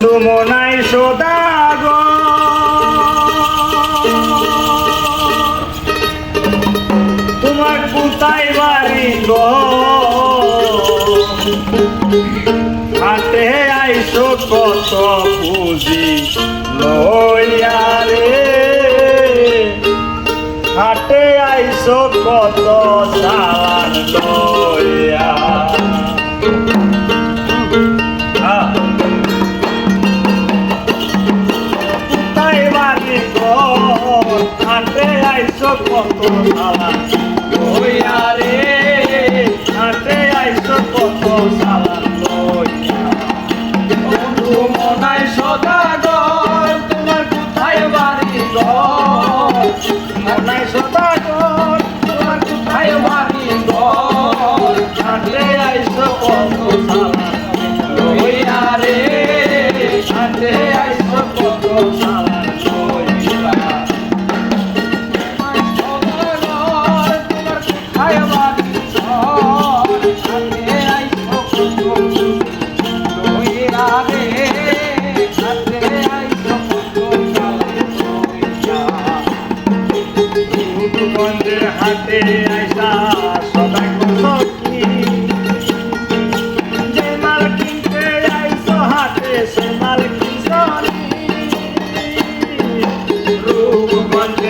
সুমনায় সদাগ তোমার কোথায় বাড়ি গো? হাতে আইসো কত পুঁজি লইয়া রে। হাতে আইসো কত সার লইয়া 哦，对了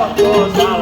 Salvador, Salvador.